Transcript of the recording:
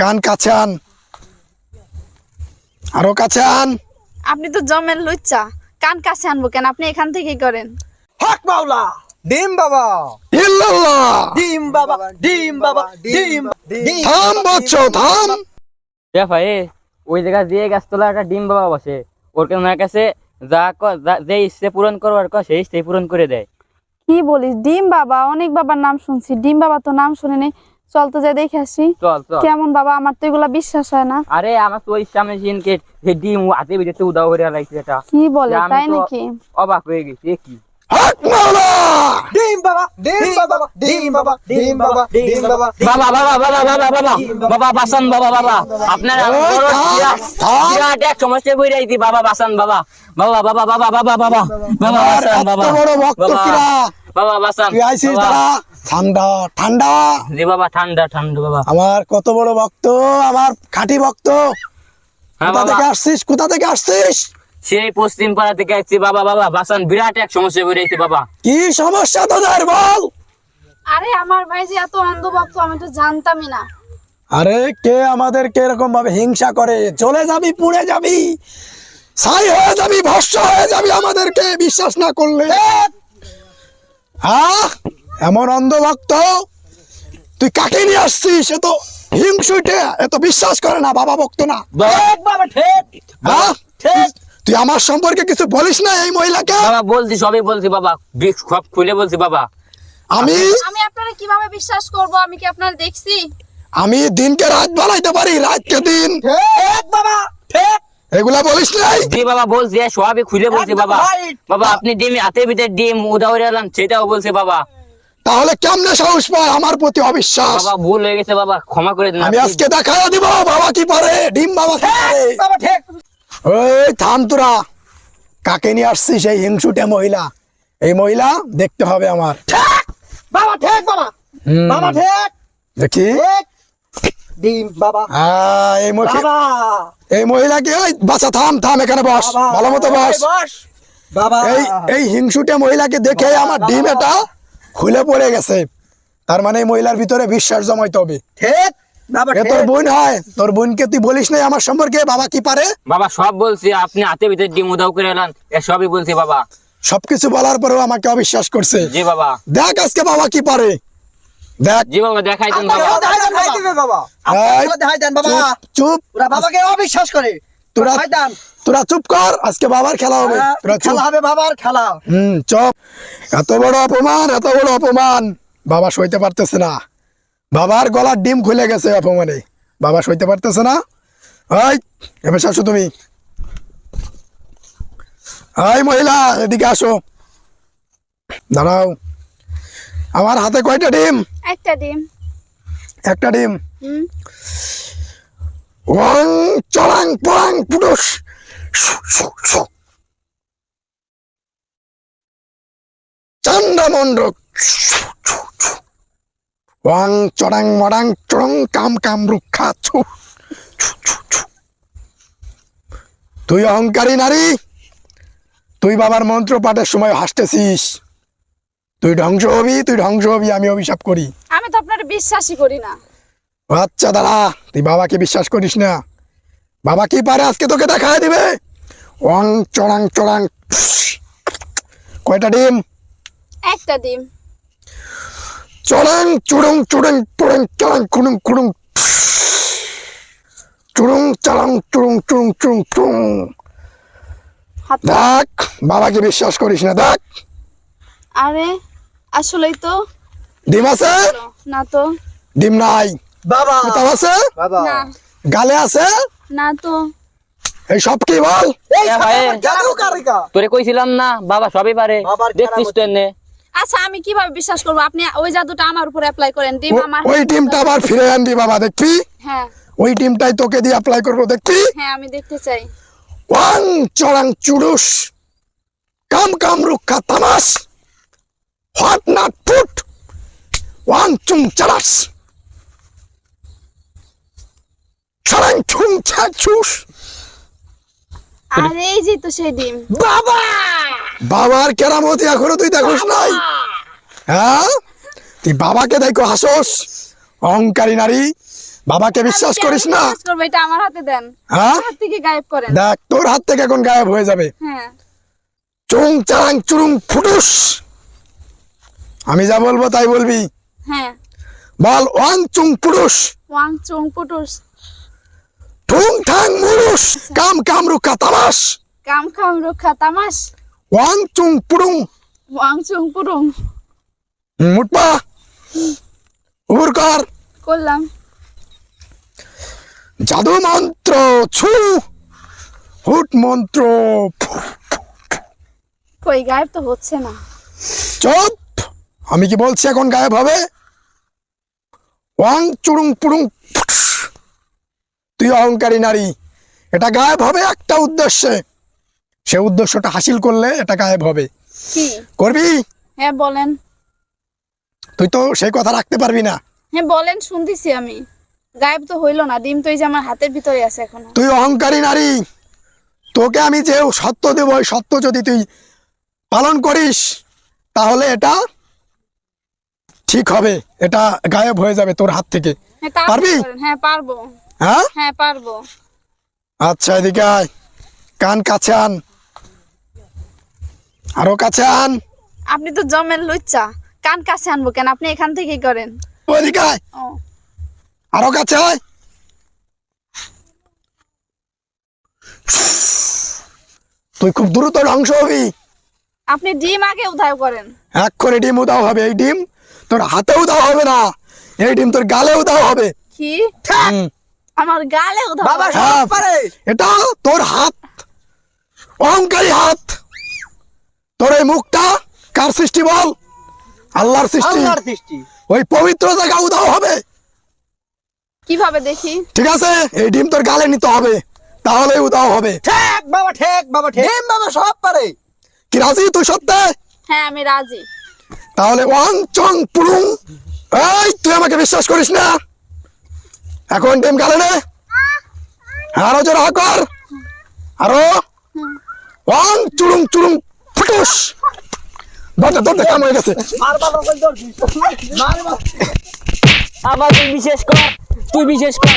কান কাছে আন। আরও কাছে আন। আপনি তো জমের লুচ্চা। কান কাছে আনব কেন? আপনি এখান থেকেই করেন। হক মাওলা ডিম বাবা। ইল্লাল্লাহ। ডিম বাবা ডিম বাবা ডিম ডিম থাম বচ্চ থাম। এ ভাই ওই জায়গা দিয়ে গাছতলা একটা ডিম বাবা বসে। ওর কাছে ওনার কাছে যা ক- যে ইচ্ছে পূরণ করবার ক সেই ইচ্ছে পূরণ করে দেয়। কি বলিস? ডিম বাবা অনেক বাবার নাম শুনছি। ডিম বাবা তো নাম শুনিনি চল তো যাই দেখে আসি চল চল কেমন বাবা আমার তো এগুলা বিশ্বাস হয় না আরে আমার তো ওই সামনে সিনকে যে ডিম হাতে বেঁধেছে উদাও হয়ে লাগছে এটা কি বলে তাই নাকি অবাক হয়ে গেছি কি হক মাওলা ডিম বাবা ডিম বাবা ডিম বাবা ডিম বাবা ডিম বাবা বাবা বাবা বাবা বাবা বাবা বাবা বাসান বাবা বাবা বাসান ভক্ত ঠান্ডা ঠান্ডা। জি বাবা ঠান্ডা ঠান্ডা বাবা। আমার কত বড় ভক্ত আমার খাঁটি ভক্ত। হ্যাঁ কোথা থেকে আসছিস? কোথা থেকে আসছিস? সেই পশ্চিম পাড়া থেকে আসছি বাবা বাবা। বাসান বিরাট এক সমস্যা বই রাইছি বাবা। কি সমস্যা তোদের বল? আরে আমার ভাই যে এত অন্ধভক্ত আমি তো জানতামই না। আরে কে আমাদের কে এরকম ভাবে হিংসা করে? চলে যাবি পুড়ে যাবি। ছাই হয়ে যাবি ভস্য হয়ে যাবি আমাদেরকে বিশ্বাস না করলে। হ্যাঁ এমন অন্ধভক্ত তুই কাকে নিয়ে আসছিস? এ তো হিংসুটে এত বিশ্বাস করে না বাবা ভক্ত না। হ্যাঁ তুই আমার সম্পর্কে কিছু বলিস না এই মহিলাকে? বাবা বলছি সবই বলছি বাবা। সব খুলে বলছি বাবা। আমি আমি আপনারা কীভাবে বিশ্বাস করব? আমি কি আপনারা দেখছি? আমি দিনকে রাত বানাইতে পারি রাতকে দিন। ঠিক বাবা ঠিক। এগুলা বলিস নাই জি বাবা বলছি সবই খুলে বলছি বাবা. বাবা আপনি ডিম হাতে ভিতরে ডিম উদাহরণ এলাম সেটাও বলছি বাবা। তাহলে কেমনে সাহস পায় আমার প্রতি অবিশ্বাস? বাবা ভুল হয়ে গেছে বাবা ক্ষমা করে দিন। আমি আজকে দেখা দিব বাবা কি পারে? ডিম বাবা বাবা ঠিক। ওই থাম তোরা। কাকে নিয়ে আসছিস এই হিংসুটে মহিলা? এই মহিলা দেখতে হবে আমার। বাবা ঠিক বাবা। বাবা ঠিক। দেখি। ডিম বাবা। আহ, এই মহি- এই মহিলাকে ওই বাচ্চা থাম থাম এখানে বস। ভালো মতো বস। বস। বাবা। এই এই হিংসুটে মহিলাকে দেখে আমার ডিম এটা খুলে পড়ে গেছে। তার মানে মহিলার ভিতরে বিশ্বাস জমাইতে হবে। ঠিক তোর বোন হয় তোর বোনকে তুই বলিস নাই আমার সম্পর্কে বাবা কি পারে? বাবা সব বলছি আপনি হাতে ভিতরে ডিম উদাও করে এলাম এ সবই বলছি বাবা। সবকিছু বলার পরেও আমাকে অবিশ্বাস করছে। জি বাবা। দেখ আজকে বাবা কি পারে। দেখ। জি বাবা দেখাই দেন বাবা। দেখাই দেন, বাবা। এই, আপনাকে দেখাই দেন বাবা। চুপ, চুপ। বাবাকে অবিশ্বাস করে। তোরা দেখাই দেন। তোরা চুপ কর আজকে বাবার খেলা হবে। হ্যাঁ, তোরা খেলা হবে বাবার খেলা। হুম চপ। এত বড় অপমান এত বড় অপমান। বাবা সইতে পারতেছে না। বাবার গলার ডিম খুলে গেছে অপমানে। বাবা সইতে পারতেছে না। ওই এবার আসো তুমি। এই মহিলা এদিকে আসো। দাঁড়াও। আমার হাতে কয়টা ডিম? একটা ডিম। একটা ডিম। হুম। ওয়াং চড়াং পড়াং পুটুস ওয়াং চড়াং চড়ং কাম কাম রুক্ষা ছু। তুই অহংকারী নারী তুই বাবার মন্ত্র পাঠের সময় হাসতেছিস। তুই ধ্বংস হবি তুই ধ্বংস হবি আমি অভিশাপ করি। আমি তো আপনার বিশ্বাসই করি না। আচ্ছা দাঁড়া। তুই বাবাকে বিশ্বাস করিস না। বাবা কি পারে আজকে তোকে দেখা দিবে? ওয়াং চড়াং চড়াং কয়টা ডিম? একটা ডিম। চড়াং চুড়ং চুড়ং পুড়ং চড়াং কুড়ুং কুড়ুং চুড়ুং চালাং চুড়ুং চুড়ুং চুড়ুং চুড়ুং দেখ বাবাকে বিশ্বাস করিস না দেখ। আরে আসলেই তো। ডিম আছে? না তো। ডিম নাই। বাবা। কোথাও আছে? বাবা। গালে আছে? না তো। এই সব কি বল? এই ভাই। জাদু কারিকা তোরে কইছিলাম না বাবা সবই পারে। দেখছিস তো এনে। আচ্ছা আমি কীভাবে বিশ্বাস করব? আপনি ওই জাদুটা আমার উপর অ্যাপ্লাই করেন ডিম ও- আমার ওই ডিমটা আবার ফিরে আনবি বাবা দেখবি? হ্যাঁ। ওই ডিমটাই তোকে দিয়ে অ্যাপ্লাই করব দেখবি? হ্যাঁ আমি দেখতে চাই। ওয়াং চড়াং চুডুস কাম কাম রুক্ষা তামাস। হট নাট ফুট ওয়াং চুং চালাস। চড়াং চুং ছা চুস আরে যে তো সেই ডিম। বাবা! বাবার কেরামতি এখনও তুই দেখোস নাই? হ্যাঁ? তুই বাবাকে দেখো হাসোস। অহংকারী নারী। বাবাকে বিশ্বাস করিস না? এটা আমার হাতে দেন। হ্যাঁ? হাত থেকে গায়েব করেন। দেখ তোর হাত থেকে এখন গায়েব হয়ে যাবে। হ্যাঁ। চুং চাং চুরুং ফুটুস। আমি যা বলব তাই বলবি। হ্যাঁ। বল ওয়াং চুং পুরুষ ওয়াং চুং পুটুস ঠুং ঠাং মুরুষ কাম কাম রুকা তামাস। কাম খাম রক্ষা তামাস। ওয়াং চুং পুরুং। ওয়াং চুং পুরুং। মুটপা। উবুর কর। করলাম। জাদু মন্ত্র ছু। হুট মন্ত্র। কই গায়েব তো হচ্ছে না। চুপ। আমি কি বলছি এখন গায়েব হবে? ওয়াং চুরুং পুরুং। তুই অহংকারী নারী। এটা গায়েব হবে একটা উদ্দেশ্যে। সে উদ্দেশ্যটা হাসিল করলে এটা গায়েব হবে। করবি? হ্যাঁ বলেন। তুই তো সেই কথা রাখতে পারবি না। হ্যাঁ বলেন শুনতেছি আমি। গায়েব তো হইল না ডিম তো এই যে আমার হাতের ভিতরে আছে এখনও। তুই অহংকারী নারী। তোকে আমি যে সত্য দেব ওই সত্য যদি তুই পালন করিস তাহলে এটা ঠিক হবে। এটা গায়েব হয়ে যাবে তোর হাত থেকে। হ্যাঁ পারবি? হ্যাঁ পারব। হ্যাঁ? হ্যাঁ পারব। আচ্ছা এদিকে আয়। কান কাছে আন। আরও কাছে আন। আপনি তো জমের লুচ্চা। কান কাছে আনব কেন? আপনি এখান থেকেই করেন। ওদিকে আয়। ও। আরও কাছে আয়। তুই খুব দ্রুত ধ্বংস হবি। আপনি ডিম আগে উধাও করেন। এক্ষণে ডিম উদাও হবে। এই ডিম তোর হাতে দাও হবে না। এই ডিম তোর গালে দাও হবে। কি? আমার গালে বাবা। সব পারে। এটা তোর হাত। অহংকারী হাত। তোর এই মুখটা কার সৃষ্টি বল? আল্লাহর সৃষ্টি। আল্লাহর সৃষ্টি। ওই পবিত্র জায়গা উদাও হবে। কীভাবে দেখি? ঠিক আছে এই ডিম তোর গালে নিতে হবে। তাহলে উদাও হবে। ঠেক বাবা ঠেক বাবা ঠেক। ডিম বাবা সব পারে। কি রাজি তুই সত্যি? হ্যাঁ আমি রাজি। তাহলে ওয়াং চং পুরুং। এই তুই আমাকে বিশ্বাস করিস না। এখন ডিম গালে না? আরও জোর কর। আরও। ওয়ান চুরুং চুরুং ফুটুস। দরজা দরজা কাম হয়ে গেছে। আর বাবা কই তোর মার বাবা আবার তুই বিশেষ কর তুই বিশেষ কর